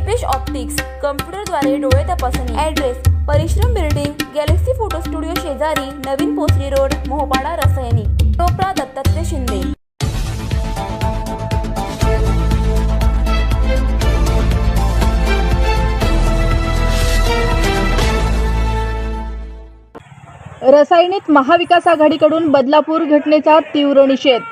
Deepesh optics कम्प्युटरद्वारे डोळे तपासणी address परिश्रम बिल्डिंग गॅलेक्सी फोटो स्टुडिओ शेजारी नवीन पोसरी रोड मोहपाडा रसायनी टोपरा दत्तात्रय शिंदे. रसायनिक महाविकास आघाडीकडून बदलापूर घटनेचा तीव्र निषेध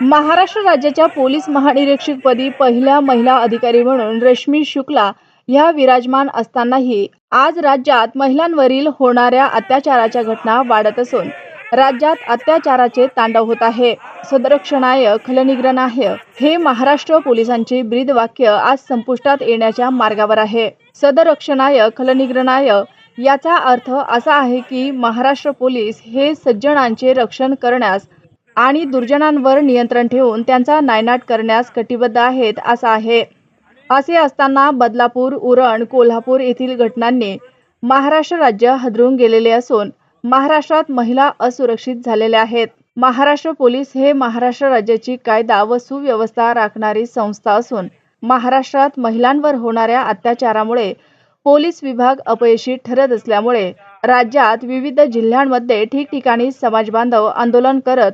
महाराष्ट्र राज्याच्या पोलीस महानिरीक्षकपदी पहिल्या महिला अधिकारी म्हणून रश्मी शुक्ला ह्या विराजमान असतानाही आज राज्यात महिलांवरील होणाऱ्या अत्याचाराच्या घटना वाढत असून राज्यात अत्याचाराचे तांडव होत आहे. सदरक्षणाय खलनिग्रनाय हे महाराष्ट्र पोलिसांचे ब्रीद वाक्य आज संपुष्टात येण्याच्या मार्गावर आहे. सदरक्षणाय खलनिग्रनाय याचा अर्थ असा आहे की महाराष्ट्र पोलीस हे सज्जनांचे रक्षण करण्यास आणि दुर्जनांवर नियंत्रण ठेवून त्यांचा नायनाट करण्यास कटिबद्ध आहेत असा आहे. असे असताना बदलापूर उरण कोल्हापूर येथील घटनांनी महाराष्ट्र राज्य हदरून गेलेले असून महाराष्ट्रात महिला असुरक्षित झालेल्या आहेत. महाराष्ट्र पोलीस हे महाराष्ट्र राज्याची कायदा व सुव्यवस्था राखणारी संस्था असून महाराष्ट्रात महिलांवर होणाऱ्या अत्याचारामुळे पोलीस विभाग अपयशी ठरत असल्यामुळे राज्यात विविध जिल्ह्यांमध्ये ठिकठिकाणी समाजबांधव आंदोलन करत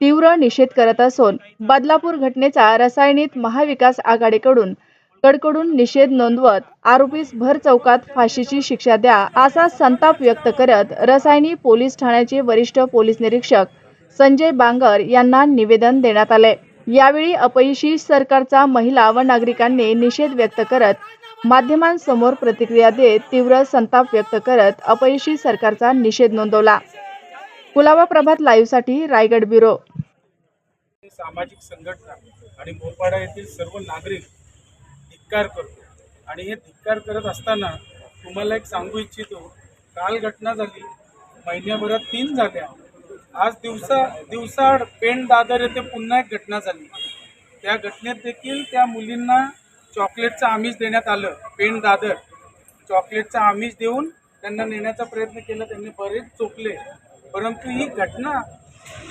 तीव्र निषेध करत असून बदलापूर घटनेचा रसायनीत महाविकास आघाडीकडून कडकडून निषेध नोंदवत आरोपीस भर चौकात फाशीची शिक्षा द्या असा संताप व्यक्त करत रसायनी पोलीस ठाण्याचे वरिष्ठ पोलीस निरीक्षक संजय बांगर यांना निवेदन देण्यात आले. यावेळी अपयशी सरकारचा महिला व नागरिकांनी निषेध व्यक्त करत माध्यमांसमोर प्रतिक्रिया देत तीव्र संताप व्यक्त करत अपयशी सरकारचा निषेध नोंदवला. कुलाबा प्रभात लाईव्हसाठी रायगड ब्युरो. सामाजिक संघटना आणि मोरपाडा येथील सर्व नागरिक धिक्कार करतो. आणि हे धिक्कार करत असताना तुम्हाला एक सांगू इच्छितो काल घटना झाली. महिन्याभरात तीन झाल्या. आज दिवसा दिवसाआड पेण दादर येथे पुन्हा एक घटना झाली. त्या घटनेत देखील त्या मुलींना चॉकलेटचं आमिष देण्यात आलं पेण दादर. चॉकलेटचं आमिष देऊन त्यांना नेण्याचा प्रयत्न केला त्यांनी बरेच चोकले परंतु ही घटना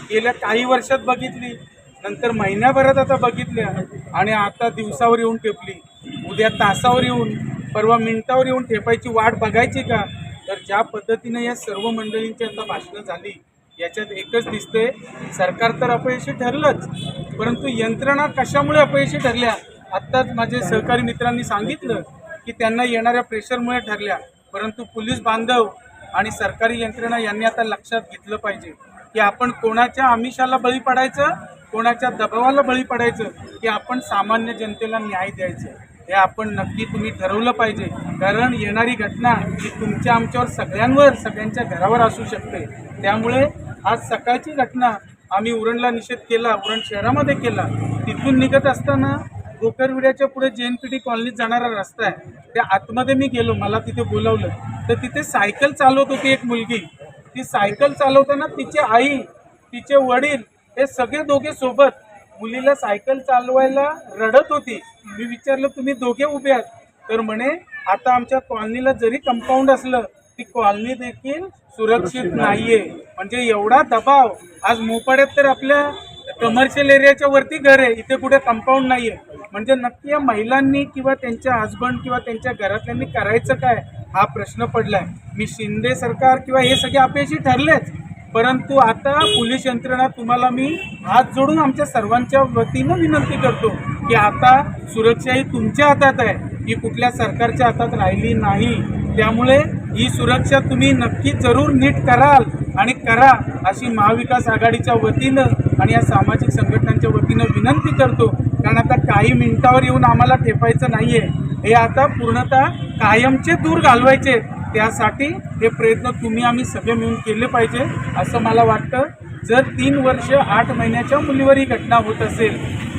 गेल्या काही वर्षात बघितली. नंतर महिन्याभरात आता बघितल्या आणि आता दिवसावर येऊन ठेपली उद्या तासावर येऊन परवा मिनिटावर येऊन ठेपायची वाट बघायची का? तर ज्या पद्धतीने या सर्व मंडळींची आता भाषणं झाली याच्यात एकच दिसते सरकार तर अपयशी ठरलंच परंतु यंत्रणा कशामुळे अपयशी ठरल्या? आत्ताच माझे सहकारी मित्रांनी सांगितलं की त्यांना येणाऱ्या प्रेशरमुळे ठरल्या परंतु पोलीस बांधव आणि सरकारी यंत्रणा यांनी आता लक्षात घेतलं पाहिजे की आपण कोणाच्या आमिषाला बळी पडायचं कोणाच्या दबावाला बळी पडायचं की आपण सामान्य जनतेला न्याय द्यायचं. हे आपण नक्की तुम्ही ठरवलं पाहिजे. कारण येणारी घटना ही तुमच्या आमच्यावर सगळ्यांवर सगळ्यांच्या घरावर असू शकते. त्यामुळे आज सकाळची घटना आम्ही उरणला निषेध केला उरण शहरामध्ये केला. तिथून निघत असताना गोकरविड्याच्या पुढे जे एन पी टी कॉलनीत जाणारा रस्ता आहे. त्या आतमध्ये मी गेलो मला तिथे बोलावलं. तर तिथे सायकल चालवत होती एक मुलगी. ती सायकल चालवताना तिची आई तिचे वडील हे सगळे दोघे सोबत मुलीला सायकल चालवायला रडत होती. मी विचारलं तुम्ही दोघे उभे आहात? तर म्हणे आता आमच्या कॉलनीला जरी कंपाऊंड असलं ती कॉलनी देखील सुरक्षित नाहीये. म्हणजे एवढा दबाव. आज मोपाड्यात तर आपल्या कमर्शियल एरियाच्या वरती घर आहे. इथे कुठे कंपाऊंड नाहीये. म्हणजे नक्की या महिलांनी किंवा त्यांच्या हजबंड किंवा त्यांच्या घरातल्यांनी करायचं काय? हा प्रश्न पडलाय. मी शिंदे सरकार किंवा हे सगळे अपयशी ठरलेच. परंतु आता पोलीस यंत्रणा तुम्हाला मी हात जोडून आमच्या सर्वांच्या वतीनं विनंती करतो की आता सुरक्षा ही तुमच्या हातात आहे. ही कुठल्या सरकारच्या हातात राहिली नाही. त्यामुळे ही सुरक्षा तुम्ही नक्की जरूर नीट कराल आणि करा अशी महाविकास आघाडीच्या वतीनं आणि या सामाजिक संघटनांच्या वतीनं विनंती करतो. कारण आता काही मिनिटावर येऊन आम्हाला ठेपायचं नाही आहे हे आता पूर्णतः कायमचे दूर घालवायचे त्यासाठी हे प्रयत्न तुम्ही आम्ही सगळे मिळून केले पाहिजे असं मला वाटतं. जर तीन वर्ष आठ महिन्याच्या मुलीवर ही घटना होत असेल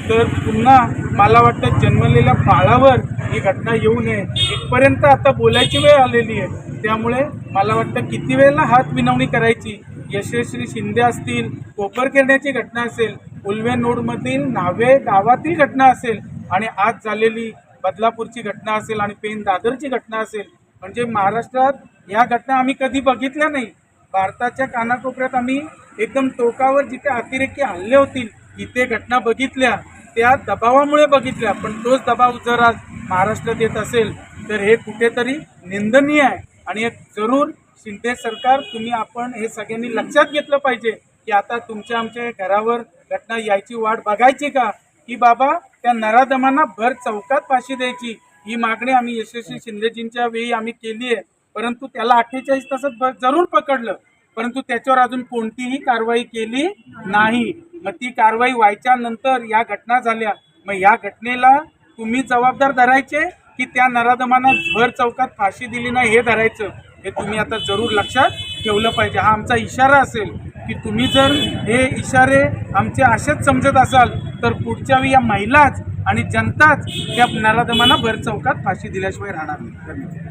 तर पुन्हा मला वाटतं जन्मलेल्या बाळावर ही घटना येऊ नये. इथपर्यंत आता बोलायची वेळ आलेली आहे. त्यामुळे मला वाटतं किती वेळेला हात विनवणी करायची. यशस्वी शिंदे असतील कोपरखेरण्याची घटना असेल उल्वे नोडमधील नावे गावातील घटना असेल आणि आज झालेली बदलापूरची घटना असेल आणि पेन दादरची घटना असेल म्हणजे महाराष्ट्रात ह्या घटना आम्ही कधी बघितल्या नाही. भारताच्या कानाकोपऱ्यात आम्ही एकदम टोकावर जिथे अतिरेकी हल्ले होतील इथे घटना बघितल्या त्या दबावामुळे बघितल्या. पण तोच दबाव जर आज महाराष्ट्रात येत असेल तर हे कुठेतरी निंदनीय आहे. आणि एक जरूर शिंदे सरकार तुम्ही आपण हे सगळ्यांनी लक्षात घेतलं पाहिजे की आता तुमच्या आमच्या घरावर घटना यायची वाट बघायची का? की बाबा त्या नराधमांना भर चौकात फाशी द्यायची. ही मागणी आम्ही यशस्वी शिंदेजींच्या वेळी आम्ही केली आहे. परंतु त्याला अठ्ठेचाळीस तासात ब- जरूर पकडलं. परंतु त्याच्यावर अजून कोणतीही कारवाई केली नाही. मग ती कारवाई व्हायच्या नंतर या घटना झाल्या. मग या घटनेला तुम्ही जबाबदार धरायचे की त्या नराधमांना भर चौकात फाशी दिली नाही हे धरायचं? हे तुम्ही आता जरूर लक्षात ठेवलं पाहिजे. हा आमचा इशारा असेल की तुम्ही जर हे इशारे आमचे असेच समजत असाल तर पुढच्या वेळी या महिलाच आणि जनताच त्या नराधमांना भर चौकात फाशी दिल्याशिवाय राहणार नाही. धन्यवाद.